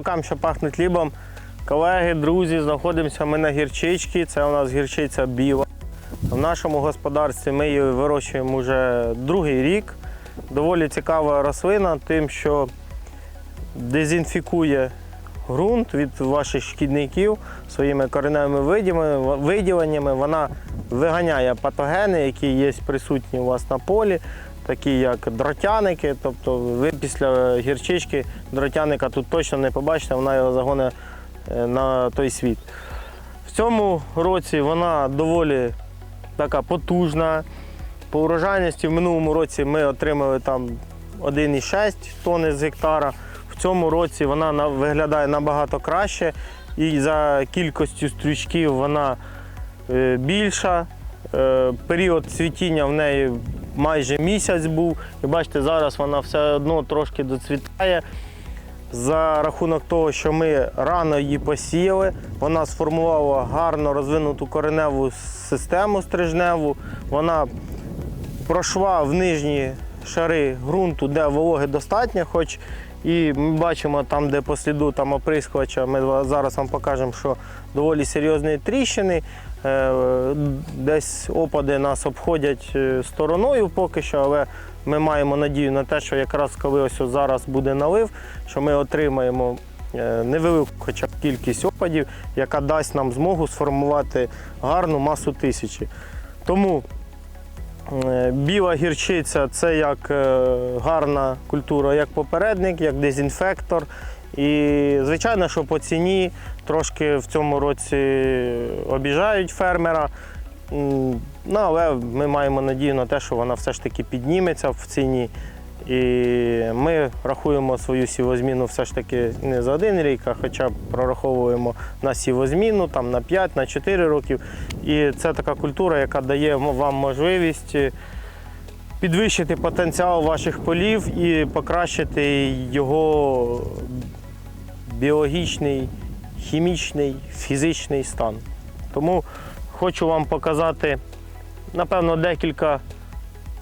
рукам, що пахнуть хлібом. Колеги, друзі, знаходимося ми на гірчичці. Це у нас гірчиця біла. В нашому господарстві ми її вирощуємо вже другий рік. Доволі цікава рослина, тим, що дезінфікує ґрунт від ваших шкідників своїми кореневими виділеннями. Вона виганяє патогени, які є присутні у вас на полі, такі як дротяники. Тобто ви після гірчички дротяника тут точно не побачите, вона його загоне е, на той світ. В цьому році вона доволі така потужна. По урожайності в минулому році ми отримали там 1,6 тонни з гектара. В цьому році вона виглядає набагато краще і за кількістю стрючків вона е, більша. Е, Період цвітіння в неї майже місяць був. І бачите, зараз вона все одно трошки доцвітає. За рахунок того, що ми рано її посіяли, вона сформувала гарно розвинуту кореневу систему стрижневу. Вона пройшла в нижні шари ґрунту, де вологи достатньо, хоч і ми бачимо там, де по сліду там оприскувача, ми зараз вам покажемо, що доволі серйозні тріщини. Е, Десь опади нас обходять е, стороною поки що, але ми маємо надію на те, що якраз коли ось зараз буде налив, що ми отримаємо е, невелику хоча б кількість опадів, яка дасть нам змогу сформувати гарну масу тисячі. Тому Біла гірчиця це як гарна культура, як попередник, як дезінфектор. І звичайно, що по ціні трошки в цьому році обіжають фермера. Ну, але ми маємо надію на те, що вона все ж таки підніметься в ціні. І ми рахуємо свою сівозміну все ж таки не за один рік, а хоча прораховуємо на сівозміну там, на 5, на 4 років. І це така культура, яка дає вам можливість е, підвищити потенціал ваших полів і покращити його біологічний, хімічний, фізичний стан. Тому хочу вам показати, напевно, декілька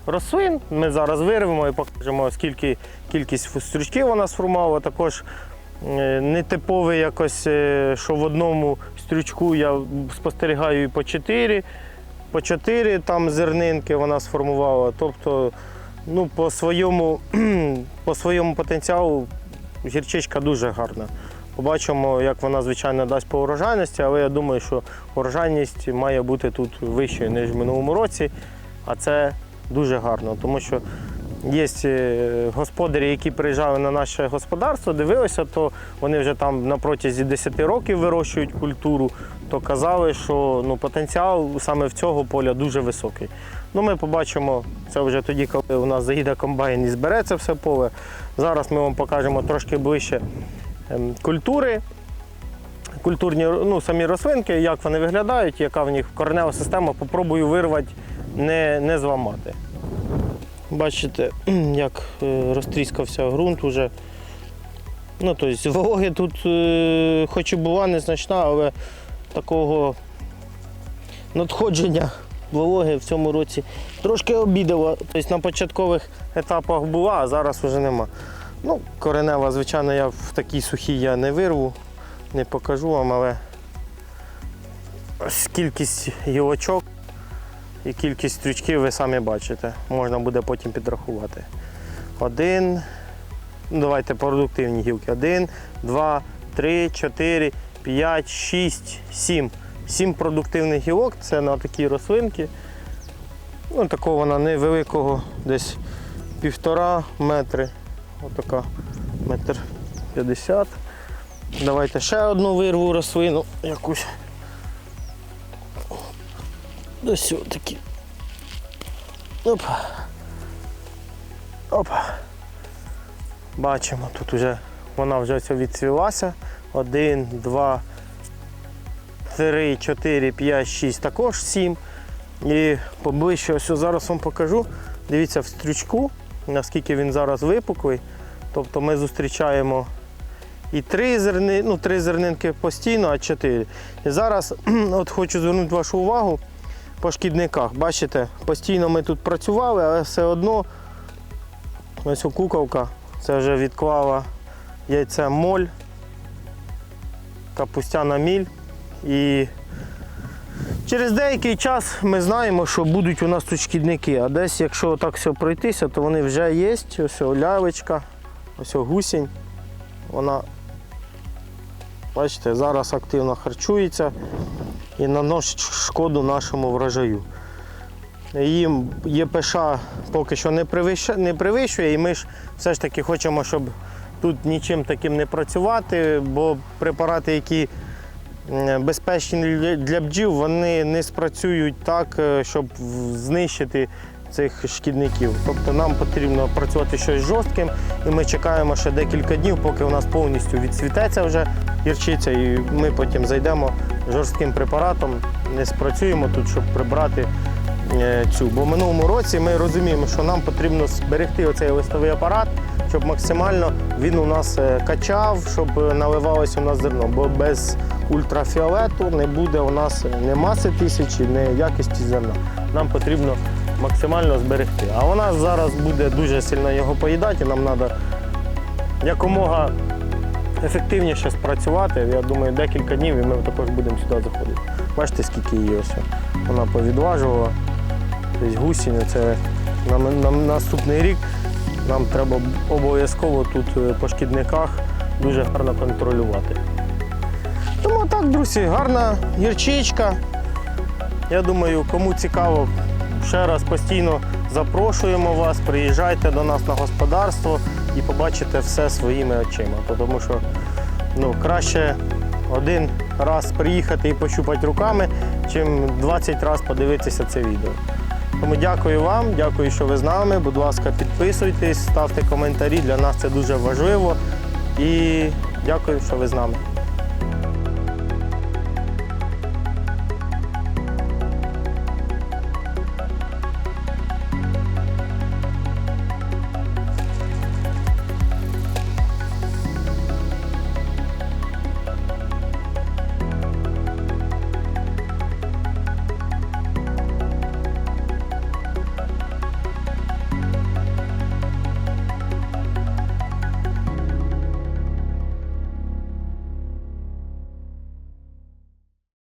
рослин. Ми зараз вирвемо і покажемо, скільки кількість стручків вона сформувала. Також е, нетиповий якось, е, що в одному стрючку я спостерігаю і по 4, по 4 там зернинки вона сформувала. Тобто, ну, по своєму, по своєму потенціалу гірчичка дуже гарна. Побачимо, як вона, звичайно, дасть по урожайності, але я думаю, що урожайність має бути тут вищою, ніж в минулому році. А це дуже гарно, тому що є е, господарі, які приїжджали на наше господарство, дивилися, то вони вже там на протязі 10 років вирощують культуру, то казали, що ну, потенціал саме в цього поля дуже високий. Ну, ми побачимо це вже тоді, коли у нас заїде комбайн і збере це все поле. Зараз ми вам покажемо трошки ближче культури. Культурні ну, самі рослинки, як вони виглядають, яка в них коренева система, попробую вирвати, не, не зламати. Бачите, як е, розтріскався ґрунт уже. Ну, тобто, вологи тут, е, хоч і була незначна, але такого надходження вологи в цьому році трошки обідало. Тобто на початкових етапах була, а зараз вже нема. Ну, коренева, звичайно, я в такій сухій я не вирву, не покажу вам, але кількість гілочок і кількість стрючків ви самі бачите. Можна буде потім підрахувати. Один. Ну, давайте продуктивні гілки. Один, два, три, чотири, п'ять, шість, сім. Сім продуктивних гілок це на такі рослинки. Ну, такого вона невеликого, десь півтора метри. Отака метр п'ятдесят. Давайте ще одну вирву рослину якусь. Ось такі. Оп. Оп. Бачимо, тут вже вона вже відцвілася. Один, два, три, чотири, п'ять, шість, також сім. І поближче ось зараз вам покажу.Дивіться в стрючку, наскільки він зараз випуклий. Тобто ми зустрічаємо і три зерни, ну, три зернинки постійно, а чотири. І зараз от хочу звернути вашу увагу по шкідниках. Бачите, постійно ми тут працювали, але все одно ось у куколка це вже відклала яйце моль. капустяна міль. І через деякий час ми знаємо, що будуть у нас тут шкідники. А десь, якщо так все пройтися, то вони вже є. Ось лявочка, ось гусінь. Вона, бачите, зараз активно харчується і наносить шкоду нашому врожаю. Їм ЄПШ поки що не перевищує, не перевищує, і ми ж все ж таки хочемо, щоб тут нічим таким не працювати, бо препарати, які безпечні для- бджіл, вони не спрацюють так, е, щоб знищити цих шкідників. Тобто нам потрібно працювати щось жорстким, і ми чекаємо ще декілька днів, поки у нас повністю відцвітеться вже гірчиця, і ми потім зайдемо жорстким препаратом, не спрацюємо тут, щоб прибрати е, цю. Бо в минулому році ми розуміємо, що нам потрібно зберегти оцей листовий апарат, щоб максимально він у нас е, качав, щоб е, наливалося у нас зерно. Бо без ультрафіолету не буде у нас ні маси тисячі, ні якості зерна. Нам потрібно максимально зберегти. А вона зараз буде дуже сильно його поїдати, нам треба якомога ефективніше спрацювати. Я думаю, декілька днів і ми також будемо сюди заходити. Бачите, скільки її ось. Вона повідважувала. Тобто гусінь це на, на наступний рік нам треба обов'язково тут е, по шкідниках дуже гарно контролювати. Тому так, друзі, гарна гірчичка. Я думаю, кому цікаво, ще раз постійно запрошуємо вас, приїжджайте до нас на господарство і побачите все своїми очима. Тому що ну, краще один раз приїхати і пощупати руками, чим 20 разів подивитися це відео. Тому дякую вам, дякую, що ви з нами. Будь ласка, підписуйтесь, ставте коментарі. Для нас це дуже важливо. І дякую, що ви з нами.